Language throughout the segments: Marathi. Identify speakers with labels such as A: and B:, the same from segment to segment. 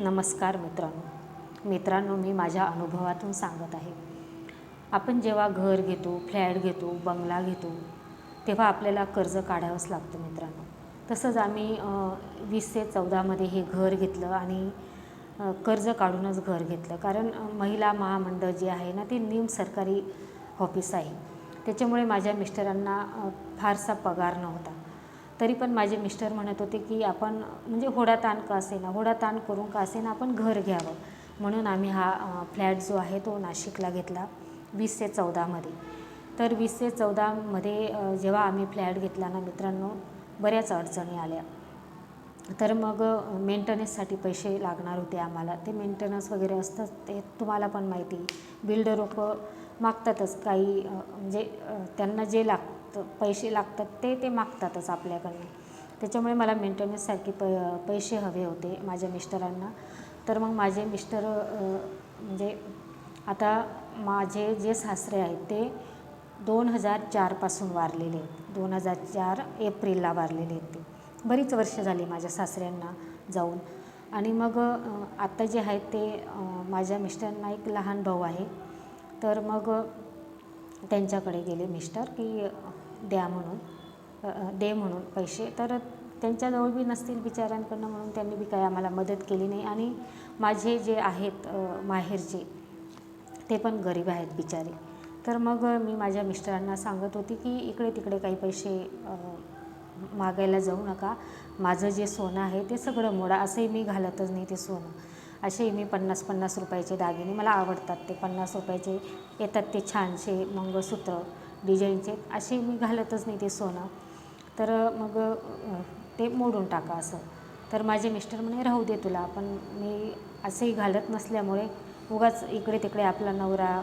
A: नमस्कार मित्रांनो. मित्रांनो मी माझ्या अनुभवातून सांगत आहे. आपण जेव्हा घर घेतो फ्लॅट घेतो बंगला घेतो तेव्हा आपल्याला कर्ज काढावंच लागतं मित्रांनो. तसंच आम्ही वीस ते चौदामध्ये हे घर घेतलं आणि कर्ज काढूनच घर घेतलं. कारण महिला महामंडळ जे आहे ना ते निम सरकारी ऑफिस आहे. त्याच्यामुळे माझ्या मिस्टरांना फारसा पगार नव्हता. तरी पण माझे मिस्टर म्हणत होते की आपण म्हणजे होडा ताण का असेना होडाताण करून का असेना आपण घर घ्यावं. म्हणून आम्ही हा फ्लॅट जो आहे तो नाशिकला घेतला वीस ते चौदामध्ये तर वीस ते चौदामध्ये जेव्हा आम्ही फ्लॅट घेतला ना मित्रांनो बऱ्याच अडचणी आल्या. तर मग मेंटेनन्ससाठी पैसे लागणार होते आम्हाला. ते मेंटेनन्स वगैरे असतं ते तुम्हाला पण माहिती. बिल्डर लोक मागतातच काही म्हणजे त्यांना जे लागतं पैसे लागतात ते ते मागतातच आपल्याकडनं. त्याच्यामुळे मला मेंटेनन्ससारखे प पैसे हवे होते माझ्या मिस्टरांना. तर मग माझे मिस्टर म्हणजे आता माझे जे सासरे आहेत ते दोन हजार चारपासून वारलेले आहेत. दोन हजार चार एप्रिलला वारलेले आहेत ते. बरीच वर्ष झाली माझ्या सासऱ्यांना जाऊन. आणि मग आत्ता जे आहेत ते माझ्या मिस्टरांना एक लहान भाऊ आहे. तर मग त्यांच्याकडे गेले मिस्टर की द्या म्हणून दे म्हणून पैसे. तर त्यांच्याजवळ बी नसतील बिचाऱ्यांकडनं म्हणून त्यांनी बी काही आम्हाला मदत केली नाही. आणि माझे जे आहेत माहेरचे ते पण गरीब आहेत बिचारे. तर मग मी माझ्या मिस्टरांना सांगत होती की इकडे तिकडे काही पैसे मागायला जाऊ नका. माझं जे सोनं आहे ते सगळं मोडा. असंही मी घालतच नाही ते सोनं. असेही मी पन्नास पन्नास रुपयाचे दागिने मला आवडतात ते पन्नास रुपयाचे. येतात ते छानसे मंगळसूत्र. डिझाईनचे असे मी घालतच नाही ते सोनं. तर मग ते मोडून टाका असं. तर माझे मिस्टर म्हणे राहू दे तुला पण मी असंही घालत नसल्यामुळे उगाच इकडे तिकडे आपला नवरा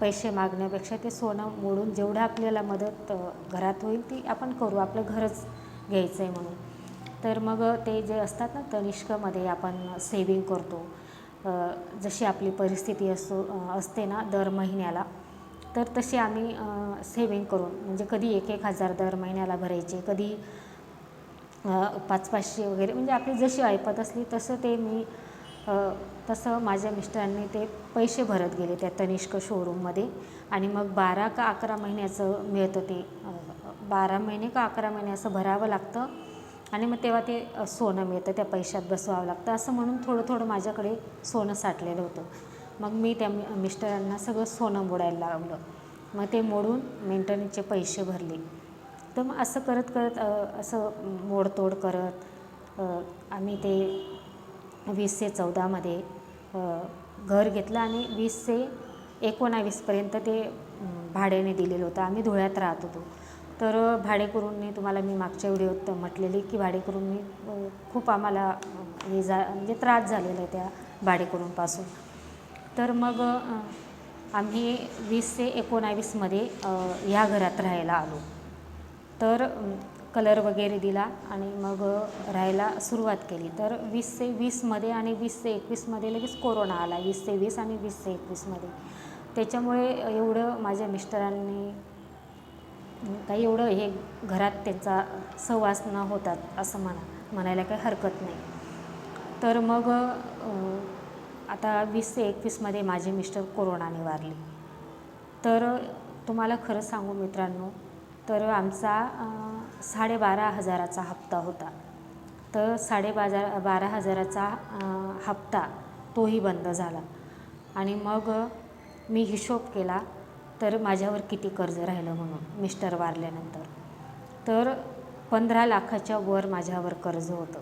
A: पैसे मागण्यापेक्षा ते सोनं मोडून जेवढं आपल्याला मदत घरात होईल ती आपण करू. आपलं घरच घ्यायचं आहे म्हणून. तर मग ते जे असतात ना तनिष्कमध्ये आपण सेविंग करतो. जशी आपली परिस्थिती असतो असते ना दर महिन्याला तर तशी आम्ही सेविंग करून म्हणजे कधी एक एक हजार दर महिन्याला भरायचे कधी पाच पाचशे वगैरे म्हणजे आपली जशी ऐपत असली तसं ते मी तसं माझ्या मिस्टरांनी ते पैसे भरत गेले त्या तनिष्क शोरूममध्ये आणि मग बारा का अकरा महिन्याचं मिळतं ते बारा महिने का अकरा महिने असं भरावं लागतं. आणि मग तेव्हा ते सोनं मिळतं त्या पैशात बसवावं लागतं. असं म्हणून थोडं थोडं माझ्याकडे सोनं साठलेलं होतं. मग मी त्या मि- मिस्टरांना सगळं सोनं मोडायला लावलं. मग ते मोडून मेंटेनन्सचे पैसे भरले. तर मग असं करत करत असं मोडतोड करत आम्ही ते वीसशे चौदामध्ये घर घेतलं आणि वीसशे एकोणावीसपर्यंत ते भाड्याने दिलेलं होतं. आम्ही धुळ्यात राहत होतो. तर भाडेकरूंनी तुम्हाला मी मागच्या व्हिडिओत म्हटलेली की भाडेकरूंनी खूप आम्हाला हे जा म्हणजे त्रास झालेला आहे त्या भाडेकरूंपासून. तर मग आम्ही वीस ते एकोणावीसमध्ये ह्या घरात राहायला आलो. तर कलर वगैरे दिला आणि मग राहायला सुरुवात केली. तर वीस ते वीसमध्ये आणि वीस ते एकवीसमध्ये लगेच कोरोना आला. वीस ते वीस आणि वीस ते एकवीसमध्ये त्याच्यामुळे एवढं माझ्या मिस्टरांनी काही एवढं हे घरात त्यांचा सहवास न होतात असं म्हणा म्हणायला काही हरकत नाही. तर मग आता वीस ते एकवीसमध्ये माझे मिस्टर कोरोनाने वारले तर तुम्हाला खरं सांगू मित्रांनो तर आमचा साडेबारा हजाराचा हप्ता होता. तर साडेबाजार बारा हजाराचा हप्ता तोही बंद झाला. आणि मग मी हिशोब केला तर माझ्यावर किती कर्ज राहिलं म्हणून मिस्टर वारल्यानंतर. तर पंधरा लाखाच्या वर माझ्यावर कर्ज होतं.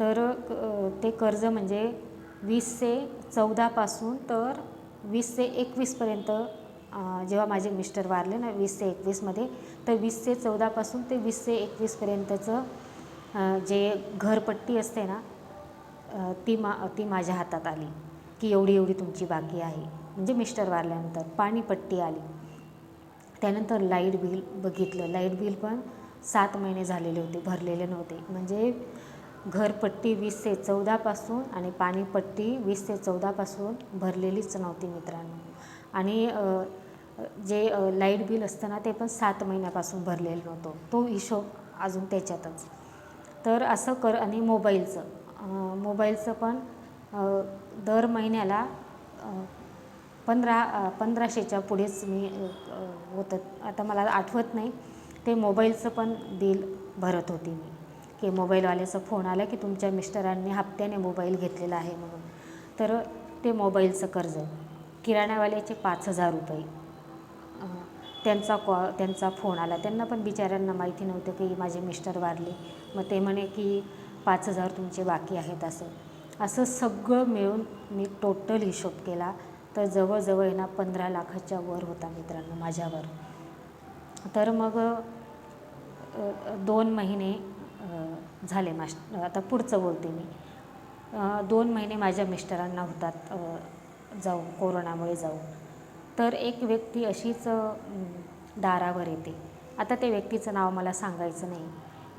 A: तर ते कर्ज म्हणजे वीस ते चौदापासून तर वीस ते एकवीसपर्यंत जेव्हा माझे मिस्टर वारले ना वीस ते एकवीसमध्ये तर वीस ते चौदापासून ते वीस ते एकवीसपर्यंतचं जे घरपट्टी असते ना ती मा ती माझ्या हातात आली की एवढी एवढी तुमची बाकी आहे. म्हणजे मिस्टर वारल्यानंतर पाणीपट्टी आली. त्यानंतर लाइट बिल बघितलं. लाइट बिल पण सात महिने झालेले होते भरलेले नव्हते. म्हणजे घरपट्टी वीस ते चौदापासून आणि पाणीपट्टी वीस ते चौदापासून भरलेलीच नव्हती मित्रांनो. आणि जे लाइट बिल असतं ना ते पण सात महिन्यापासून भरलेलं नव्हतं. तो हिशोब अजून त्याच्यातच. तर असं कर आणि मोबाईलचं. मोबाईलचं पण दर महिन्याला पंधरा पंधराशेच्या पुढेच मी होतं. आता मला आठवत नाही. ते मोबाईलचं पण बिल भरत होती मी. की मोबाईलवाल्याचा फोन आला की तुमच्या मिस्टरांनी हप्त्याने मोबाईल घेतलेला आहे म्हणून. तर ते मोबाईलचं कर्ज किराणावाल्याचे पाच हजार रुपये. त्यांचा कॉ त्यांचा फोन आला. त्यांना पण बिचाऱ्यांना माहिती नव्हतं की माझे मिस्टर वारले. मग ते म्हणे की पाच हजार तुमचे बाकी आहेत असं. असं सगळं मिळून मी टोटल हिशोब केला. तर जवळजवळ आहे ना पंधरा लाखाच्या वर होता मित्रांनो माझ्यावर. तर मग दोन महिने झाले मास आता पुढचं बोलते मी. दोन महिने माझ्या मिस्टरांना होतात जाऊ कोरोनामुळे जाऊन तर एक व्यक्ती अशीच दारावर येते. आता त्या व्यक्तीचं नाव मला सांगायचं नाही.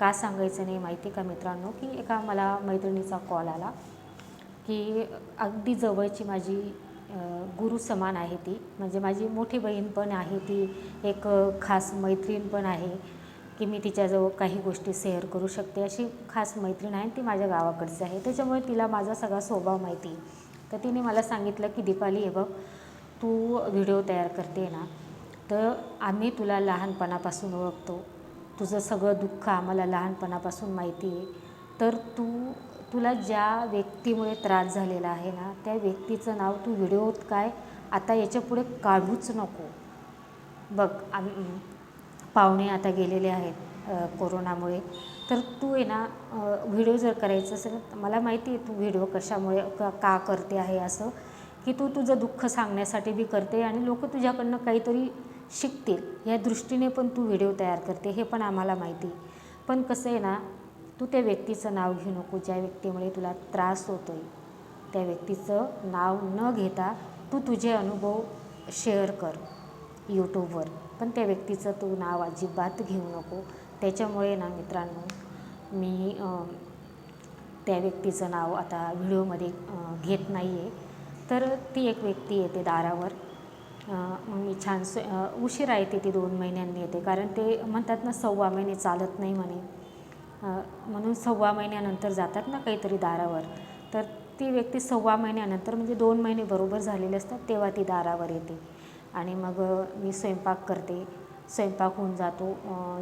A: का सांगायचं नाही माहिती का मित्रांनो? की एका मला मैत्रिणीचा कॉल आला की अगदी जवळची माझी गुरु समान आहे ती. म्हणजे माझी मोठी बहीण पण आहे ती. एक खास मैत्रीण पण आहे. की मी तिच्याजवळ काही गोष्टी शेअर करू शकते. अशी खास मैत्रीण आहे ती माझ्या गावाकडची आहे. त्याच्यामुळे तिला माझा सगळा स्वभाव माहिती आहे. तर तिने मला सांगितलं की दीपाली हे बघ तू व्हिडिओ तयार करते ना तर आम्ही तुला लहानपणापासून ओळखतो. तुझं सगळं दुःख आम्हाला लहानपणापासून माहिती आहे. तर तू तुला ज्या व्यक्तीमुळे त्रास झालेला आहे ना त्या व्यक्तीचं नाव तू व्हिडिओत काय आता याच्यापुढे काढूच नको. बघ आम पाहुणे आता गेलेले आहेत कोरोनामुळे. तर तू आहे ना व्हिडिओ जर करायचं असेल तर मला माहिती आहे तू व्हिडिओ कशामुळे का का करते आहे असं की तू तुझं दुःख सांगण्यासाठी बी करते आणि लोक तुझ्याकडनं काहीतरी शिकतील. या दृष्टीने पण तू व्हिडिओ तयार करते हे पण आम्हाला माहिती आहे. पण कसं आहे ना तू त्या व्यक्तीचं नाव घेऊ नको ज्या व्यक्तीमुळे तुला त्रास होतो आहे त्या व्यक्तीचं नाव न घेता तू तुझे अनुभव शेअर कर यूट्यूबवर पण त्या व्यक्तीचं तू नाव अजिबात घेऊ नको. त्याच्यामुळे ना मित्रांनो मी त्या व्यक्तीचं नाव आता व्हिडिओमध्ये घेत नाही आहे तर ती एक व्यक्ती येते दारावर. मग मी छान स उशिरा येते ती दोन महिन्यांनी येते. कारण ते म्हणतात ना सव्वा महिने चालत नाही म्हणे. म्हणून सव्वा महिन्यानंतर जातात ना काहीतरी दारावर. तर ती व्यक्ती सव्वा महिन्यानंतर म्हणजे दोन महिने बरोबर झालेले असतात तेव्हा ती दारावर येते. आणि मग मी स्वयंपाक करते. स्वयंपाक होऊन जातो.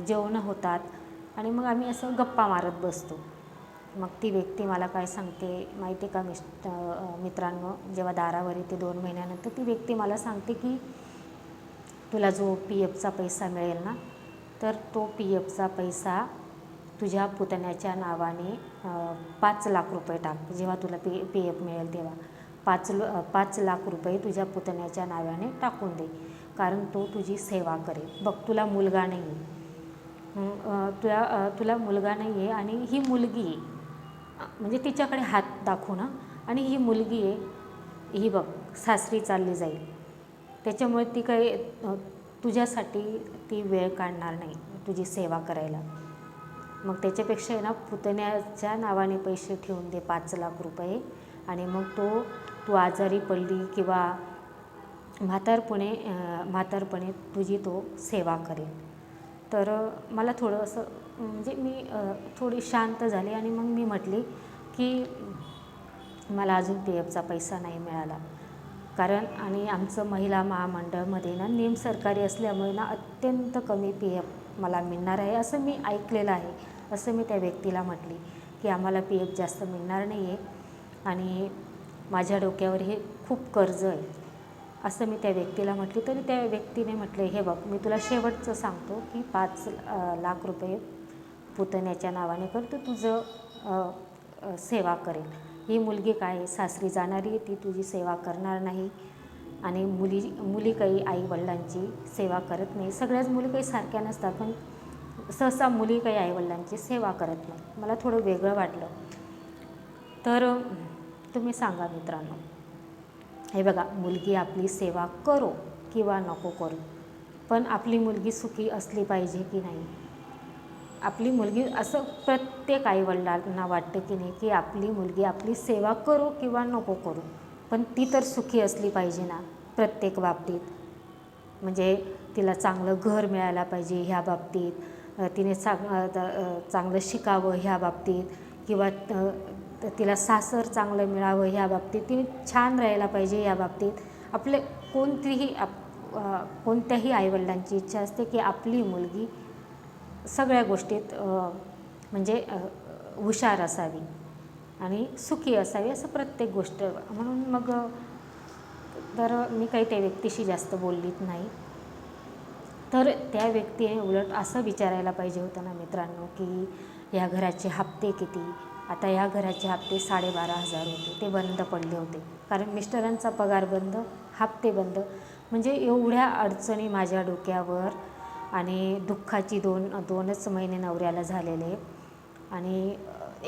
A: जेवणं होतात. आणि मग आम्ही असं गप्पा मारत बसतो. मग ती व्यक्ती मला काय सांगते माहिती आहे का मिस मित्रांनो? जेव्हा दारावर येते दोन महिन्यानंतर ती व्यक्ती मला सांगते की तुला जो पी एफचा पैसा मिळेल ना तर तो पी एफचा पैसा तुझ्या पुतण्याच्या नावाने पाच लाख रुपये टाक. जेव्हा तुला पी पी एफ मिळेल तेव्हा. पाच ल पाच लाख रुपये तुझ्या पुतण्याच्या नावाने टाकून दे. कारण तो तुझी सेवा करेल. बघ तुला मुलगा नाही आहे तुला तुला मुलगा नाही आहे आणि ही मुलगी आहे. म्हणजे तिच्याकडे हात दाखवू ना. आणि ही मुलगी आहे. ही बघ सासरी चालली जाईल. त्याच्यामुळे ती काही तुझ्यासाठी ती वेळ काढणार नाही तुझी सेवा करायला. मग त्याच्यापेक्षा आहे ना पुतण्याच्या नावाने पैसे ठेवून दे पाच लाख रुपये. आणि मग तो तू आजारी पडली किंवा म्हातारपणे म्हातारपणे तुझी तो सेवा करेल. तर मला थोडं असं म्हणजे मी थोडी शांत झाले आणि मग मी म्हटली की मला अजून पी एफचा पैसा नाही मिळाला. कारण आणि आमचं महिला महामंडळमध्ये ना नेम सरकारी असल्यामुळे ना अत्यंत कमी पी एफ मला मिळणार आहे असं मी ऐकलेलं आहे. असं मी त्या व्यक्तीला म्हटली की आम्हाला पी एफ जास्त मिळणार नाही आहे आणि माझ्या डोक्यावर हे खूप कर्ज आहे. असं मी त्या व्यक्तीला म्हटली तरी त्या व्यक्तीने म्हटलं हे बघ मी तुला शेवटचं सांगतो की पाच लाख रुपये पुतण्याच्या नावाने कर तर तुझं सेवा करेल. ही मुलगी काय सासरी जाणारी आहे, ती तुझी सेवा करणार नाही आणि मुली मुली काही आईवडिलांची सेवा करत नाही. सगळ्याच मुली काही सारख्या नसतात पण सहसा मुली काही आईवडिलांची सेवा करत नाही. मला थोडं वेगळं वाटलं. तर तुम्ही सांगा मित्रांनो. हे बघा मुलगी आपली सेवा करो किंवा नको करू पण आपली मुलगी सुखी असली पाहिजे की नाही? आपली मुलगी असं प्रत्येक आईवडिलांना वाटतं की नाही की आपली मुलगी आपली सेवा करो किंवा नको करू पण ती तर सुखी असली पाहिजे ना प्रत्येक बाबतीत? म्हणजे तिला चांगलं घर मिळायला पाहिजे ह्या बाबतीत तिने चांग चांगलं शिकावं ह्या बाबतीत किंवा तर तिला सासर चांगलं मिळावं ह्या बाबतीत. तिने छान राहायला पाहिजे या बाबतीत. आपले कोणतीही आप कोणत्याही आईवडिलांची इच्छा असते की आपली मुलगी सगळ्या गोष्टीत म्हणजे हुशार असावी आणि सुखी असावी असं प्रत्येक गोष्ट. म्हणून मग तर मी काही त्या व्यक्तीशी जास्त बोललीच नाही. तर त्या व्यक्तीने उलट असं विचारायला पाहिजे होतं ना मित्रांनो की या घराचे हप्ते किती? आता या घराचे हप्ते साडेबारा हजार होते. ते बंद पडले होते. कारण मिस्टरांचा पगार बंद हप्ते बंद. म्हणजे एवढ्या अडचणी माझ्या डोक्यावर आणि दुःखाची दोन दोनच महिने नवऱ्याला झालेले. आणि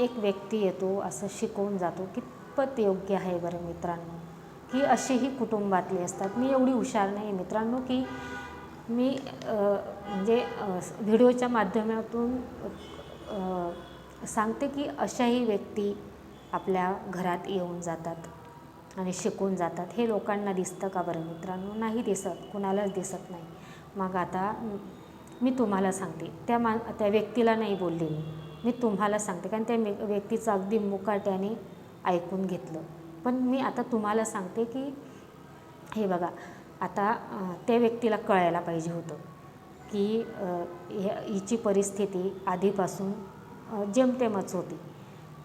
A: एक व्यक्ती येतो असं शिकवून जातो कितपत योग्य आहे बरं मित्रांनो. की असेही कुटुंबातले असतात. मी एवढी हुशार नाही मित्रांनो की मी म्हणजे व्हिडिओच्या माध्यमातून सांगते की अशाही व्यक्ती आपल्या घरात येऊन जातात आणि शिकून जातात. हे लोकांना दिसतं का बरं मित्रांनो? नाही दिसत. कुणालाच दिसत नाही. मग आता मी तुम्हाला सांगते. त्या मा त्या व्यक्तीला नाही बोलले मी. मी तुम्हाला सांगते. कारण त्या व्यक्तीचं अगदी मुकाट्याने ऐकून घेतलं. पण मी आता तुम्हाला सांगते की हे बघा आता त्या व्यक्तीला कळायला पाहिजे होतं की ह्या हिची परिस्थिती आधीपासून जमतेमच होती.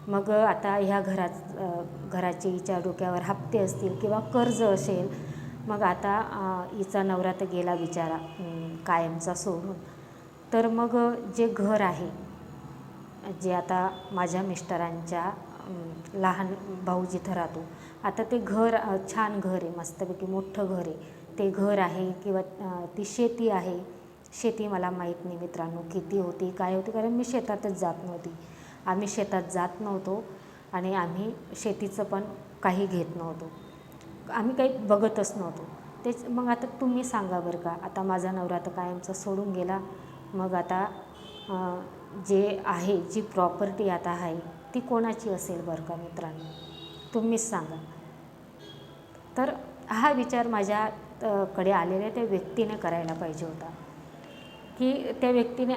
A: मग आता ह्या घरात अ, घराचे हिच्या डोक्यावर हप्ते असतील किंवा कर्ज असेल मग आता हिचा नवरा तर गेला बिचारा कायमचा सोडून. तर मग जे घर आहे जे आता माझ्या मिस्टरांच्या लहान भाऊ जिथं राहतो आता ते घर छान घर आहे मस्तपैकी मोठं घर आहे. ते घर आहे किंवा ती शेती आहे. शेती मला माहीत नाही मित्रांनो किती होती काय होती कारण मी शेतातच जात नव्हती. आम्ही शेतात जात नव्हतो आणि आम्ही शेतीचं पण काही घेत नव्हतो. आम्ही काही बघतच नव्हतो. तेच मग आता तुम्ही सांगा बरं का आता माझा नवरा तर कायमचा सोडून गेला. मग आता जे आहे जी प्रॉपर्टी आता आहे ती कोणाची असेल बरं का मित्रांनो? तुम्हीच सांगा. तर हा विचार माझ्या कडे आलेल्या त्या व्यक्तीने करायला पाहिजे होता. की त्या व्यक्तीने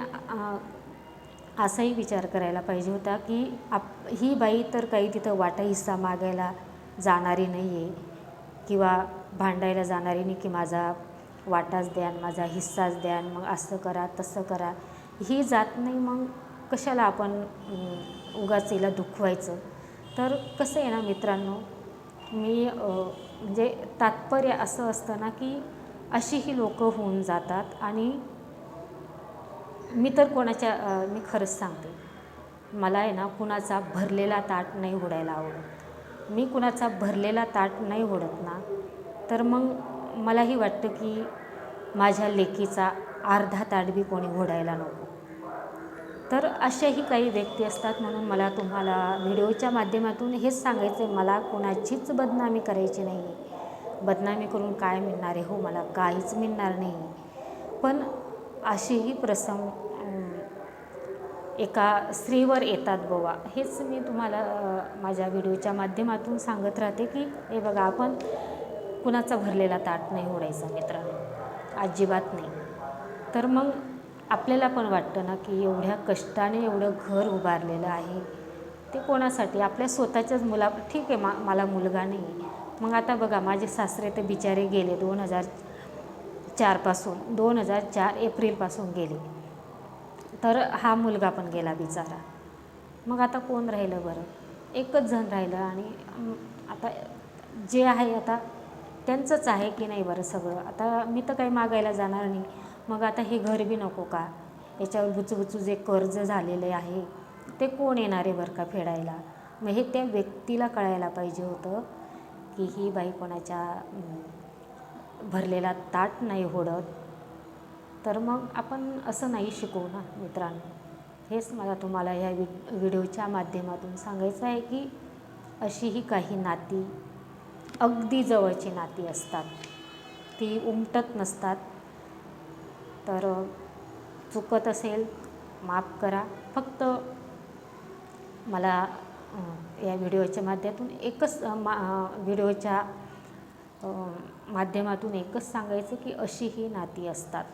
A: असाही विचार करायला पाहिजे होता की आप ही बाई तर काही तिथं वाटा हिस्सा मागायला जाणारी नाही आहे किंवा भांडायला जाणारी नाही की माझा वाटाच द्यान माझा हिस्साच द्यान मग असं करा तसं करा. ही जात नाही मग कशाला आपण उगाच हिला दुखवायचं? तर कसं आहे ना मित्रांनो मी म्हणजे तात्पर्य असं असतं ना की अशी ही लोकं होऊन जातात आणि मी तर कोणाच्या मी खरंच सांगते. मला आहे ना कुणाचा भरलेला ताट नाही ओढायला आवडत. मी कुणाचा भरलेला ताट नाही ओढत ना तर मग मलाही वाटतं की माझ्या लेकीचा अर्धा ताट बी कोणी ओढायला नको. तर अशाही काही व्यक्ती असतात म्हणून मला तुम्हाला व्हिडिओच्या माध्यमातून हेच सांगायचं आहे मला कोणाचीच बदनामी करायची नाही बदनामी करून काय मिळणार आहे हो? मला काहीच मिळणार नाही पण असेही प्रसंग एका स्त्रीवर येतात बोवा. हेच मी तुम्हाला माझ्या व्हिडिओच्या माध्यमातून सांगत राहते की हे बघा आपण कुणाचा भरलेला ताट नाही ओढायचा मित्रांनो अजिबात नाही. तर मग आपल्याला पण वाटतं ना की एवढ्या कष्टाने एवढं घर उभारलेलं आहे. ते कोणासाठी? आपल्या स्वतःच्याच मुला ठीक आहे मा मला मुलगा नाही. आहे मग आता बघा माझे सासरे तर बिचारे गेले दोन हजार चारपासून दोन हजार चार एप्रिलपासून गेले. तर हा मुलगा पण गेला बिचारा. मग आता कोण राहिलं बरं? एकच जण राहिलं आणि आता जे आहे आता त्यांचंच आहे की नाही बरं सगळं? आता मी तर काही मागायला जाणार नाही. मग आता हे घर बी नको का? याच्यावर बुचबुचू जे कर्ज झालेले आहे ते कोण येणार आहे बरं का फेडायला? मग हे त्या व्यक्तीला कळायला पाहिजे होतं की ही बाई कोणाच्या भरलेला ताट नाही ओढत तर मग आपण असं नाही शिकू ना मित्रांनो. हेच मला तुम्हाला ह्या वि व्हिडिओच्या माध्यमातून सांगायचं आहे की अशीही काही नाती अगदी जवळची नाती असतात. ती उमटत नसतात. तर चुकत असेल माफ करा. फक्त मला या व्हिडिओच्या माध्यमातून एकच मा व्हिडिओच्या माध्यमातून एकच सांगायचं की अशी ही नाती असतात.